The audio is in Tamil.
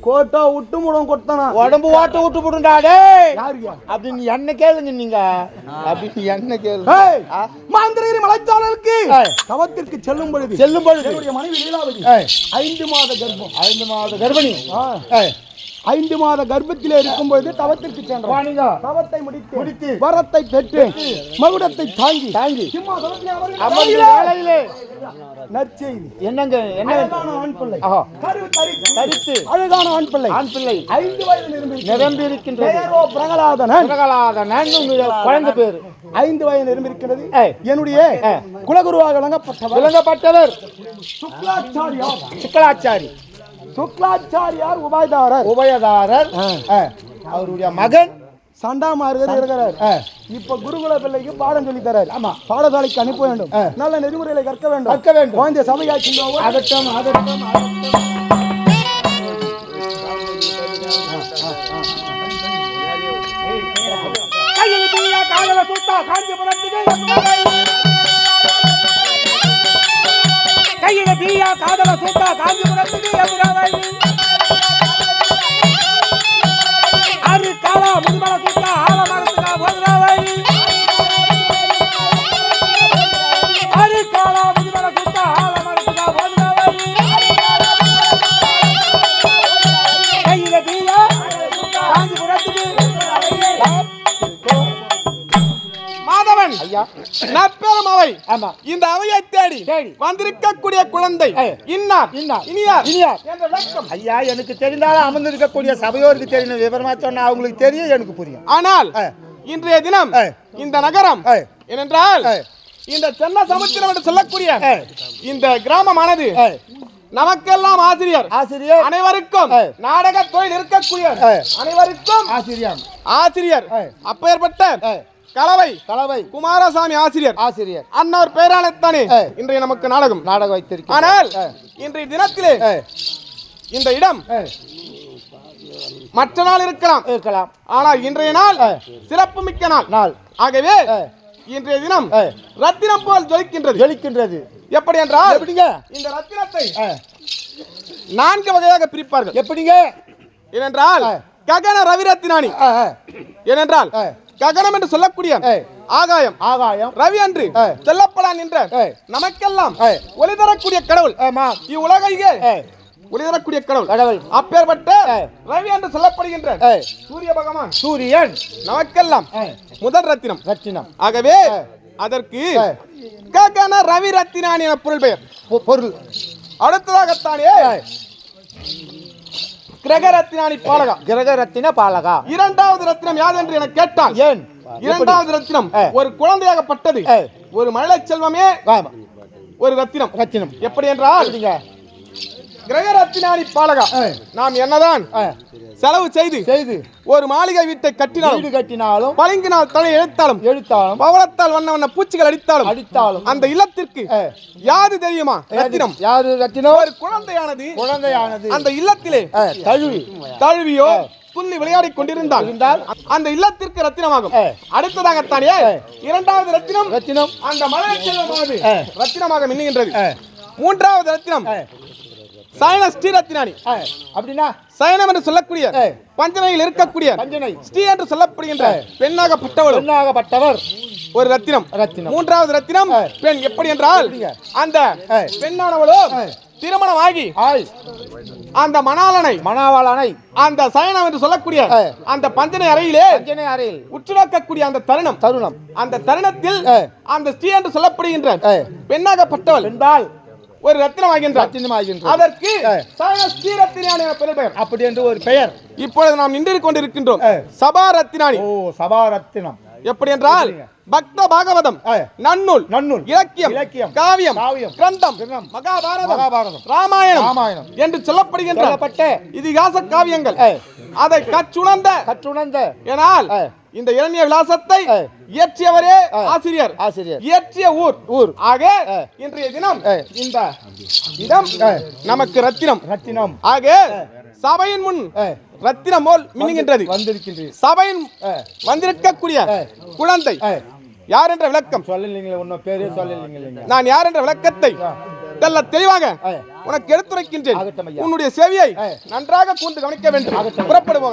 கோட்டா விட்டு முடம் கொட்டானா உடம்பு ஓட்ட விட்டு போடுண்டா டேய். யாருயா அப்படின்னு என்ன கேளுங்க நீங்க அப்படின்னு என்ன கேளு ஏய் ஆ? மாந்திரகிரி மலைச்சாரலுக்கு ஏய். தவத்திற்கு செல்லும் பொழுது செல்லும் பொழுது. மனைவி ஐந்து மாத கர்ப்பம். ஐந்து மாத கர்ப்பிணி. ஐந்து மாத கர்ப்பத்திலே இருக்கும் பொழுது தவத்திற்கு சென்றான். தவத்தை முடித்து முடித்து. வரத்தை பெற்று மகுடத்தை தாங்கி தாங்கி. நற்செய்தி. என்னங்க என்ன ஆண் பிள்ளை. தரித்து. அழகான ஆண் பிள்ளை. ஆண் பிள்ளை. ஐந்து வயது நிரம்பி இருக்கின்றது பிரகலாதனன். பிரகலாதனன் குழந்தை பேரு. ஐந்து வயது நிரம்பியிருக்கிறது ஏய். என்னுடைய குலகுருவாக விளங்கப்பட்டவர். விளங்கப்பட்டவர். சுக்லாச்சாரியார் சுக்கலாச்சாரி சுக்லாச்சாரியார் உபாய்தாரர். உபயதாரர். அவருடைய மகன். சண்டாமார்கள் இருக்கிறார் இப்ப குருகுல பிள்ளைக்கு பாடம் சொல்லி தரார். ஆமா. பாடசாலைக்கு அனுப்ப வேண்டும். நல்ல நெறிமுறைகளை கற்க வேண்டும். கற்க வேண்டும். குழந்தை சபையாட்சி அதட்டம் அதட்டம் கையில் தீயா காதல சுத்தா காஞ்சிபுரத்துக்கு. ஐயா நற்பெரும் அவை ஆமா இந்த அவையை தேடி. வந்திருக்கக்கூடிய குழந்தை. இன்னார் இன்னார். இனியார் இனியார். ஐயா எனக்கு தெரிந்தாலும் அமர்ந்திருக்கக்கூடிய சபையோருக்கு தெரியும் விவரமா சொன்னா அவங்களுக்கு தெரியும் எனக்கு புரியும் ஆனால். இன்றைய தினம். இந்த நகரம். ஏனென்றால். இந்த சென்ன சமுத்திரம் என்று சொல்லக்கூடிய. இந்த கிராமமானது நமக்கெல்லாம் ஆசிரியர் ஆசிரியர் அனைவருக்கும். நாடக தொழில் இருக்கக்கூடிய. அனைவருக்கும் ஆசிரியர் ஆசிரியர். அப்பேற்பட்ட கலவை கலவை. குமாரசாமி ஆசிரியர். ஆசிரியர். அன்னவர் பெயரானத்தானே. இன்றைய நமக்கு நாடகம். நாடகம் வைத்திருக்கிறார் ஆனால் இன்றைய தினத்திலே இந்த இடம் மற்ற நாள் இருக்கலாம். இருக்கலாம். ஆனால் இன்றைய நாள். சிறப்பு மிக்க நாள். நாள். ஆகவே இன்றைய தினம். ரத்தினம் போல் ஜொலிக்கின்றது. ஜொலிக்கின்றது. எப்படி என்றால் எப்படிங்க? இந்த ரத்தினத்தை நான்கு வகையாக பிரிப்பார்கள். எப்படிங்க? ஏனென்றால். ககன ரவிரத்தினானி ஏனென்றால். ககனம் என்று சொல்லக்கூடிய. ஆகாயம். ஆகாயம். ரவி அன்று. செல்லப்படான் என்ற. நமக்கெல்லாம். ஒளி தரக்கூடிய கடவுள். ஆமா. இவ்வுலகையே ஒளி தரக்கூடிய கடவுள். கடவுள். அப்பேற்பட்ட. ரவி என்று சொல்லப்படுகின்ற சூரிய பகவான். சூரியன். நமக்கெல்லாம் முதல் ரத்தினம். ரத்தினம். ஆகவே. அதற்கு. ககன ரவி ரத்தினான் என பொருள் பெயர். பொருள். அடுத்ததாகத்தானே ஏய், கிரக ரத்தினானி பாலகா. கிரக ரத்தின பாலகா. இரண்டாவது ரத்தினம் என்று என கேட்டால்? ஏன்? இரண்டாவது ரத்தினம். ஒரு குழந்தையாகப்பட்டது. ஏய். ஒரு மழலை செல்வமே ஒரு ரத்தினம் ரத்தினம் எப்படி என்றால்? எப்படிங்க கிரக ரத்தினானி பாலகா. நாம் என்னதான் செலவு செய்து செய்து. ஒரு மாளிகை வீட்டை கட்டினாலும் வீடு கட்டினாலும் பளிங்கினால் தலை எழுத்தாலும் எழுத்தாலும் பவளத்தால் வண்ண வண்ண பூச்சிகள் அடித்தாலும் அடித்தாலும் அந்த இல்லத்திற்கு. யாது தெரியுமா? ரத்தினம். யாரு ரத்தினம்? ஒரு குழந்தையானது குழந்தையானது. அந்த இல்லத்திலே தழுவி. தழுவியோ துள்ளி விளையாடிக் கொண்டிருந்தால் அந்த இல்லத்திற்கு ரத்தினமாகும். அடுத்ததாகத்தானே. இரண்டாவது ரத்தினம் ரத்தினம். அந்த மலரை. ரத்தினமாக மின்னுகின்றது. மூன்றாவது ரத்தினம் சயன ஸ்ரீ ரத்தினானி ஏய், அப்படின்னா சயனம் என்று சொல்லக்கூடிய. பஞ்சனையில் இருக்கக்கூடிய பஞ்சனை ஸ்ரீ என்று சொல்லப்படுகின்ற பெண்ணாகப்பட்டவளும் பெண்ணாகப்பட்டவர் ஒரு ரத்தினம் ரத்தினம் மூன்றாவது ரத்தினம். பெண் எப்படி என்றால்? அந்த ஏய். திருமணமாகி ஆய் அந்த மணாளனை மணாவாளனை அந்த சயனம் என்று சொல்லக்கூடிய. அந்த பஞ்சனை அறையிலே பஞ்சனை அறையில் உற்று நோக்கக்கூடிய அந்த தருணம் தருணம் அந்த தருணத்தில். அந்த ஸ்ரீ என்று சொல்லப்படுகின்ற. பெண்ணாகப்பட்டவள் பெண்பால் ஒரு ரத்தினம் ஆகின்றார் ரத்தினமாகின்றது அதற்கு ஏய். சயன ஸ்ரீ ரத்தினானி என பெயர் பெயர் அப்படி என்று ஒரு பெயர் இப்பொழுது நாம் நின்று கொண்டிருக்கின்றோம். சபா ரத்தினானி ஓ சபா ரத்தினம் எப்படி என்றால் பக்த பாகவதம். நன்னூல் நன்னூல் இலக்கியம் இலக்கியம் காவியம் காவியம் கிரந்தம் மகாபாரதம் மகாபாரதம் ராமாயணம் ராமாயணம் என்று சொல்லப்படுகின்ற சொல்லப்பட்ட இதிகாச காவியங்கள். அதை கற்றுணர்ந்த கற்றுணர்ந்த ஏனால். இந்த இரணிய விலாசத்தை. இயற்றியவரே. ஆசிரியர் ஆசிரியர் இயற்றிய ஊர் ஊர் ஆக. இன்றைய தினம். இந்த இடம். நமக்கு ரத்தினம் ரத்தினம் ஆக சபையின் முன். ரத்தினம் போல் மின்னுகின்றது வந்திருக்கின்றது சபையின். வந்திருக்கக்கூடிய. குழந்தை. யார் என்ற விளக்கம் சொல்லலீங்களே ஒன்னும் பேரே சொல்லலீங்களே நான் யார் என்ற விளக்கத்தை தெல்ல தெளிவாக. உனக்கு எடுத்துரைக்கின்றேன். உன்னுடைய செவியை. நன்றாக கூர்ந்து கவனிக்க வேண்டும் புறப்படுவோம்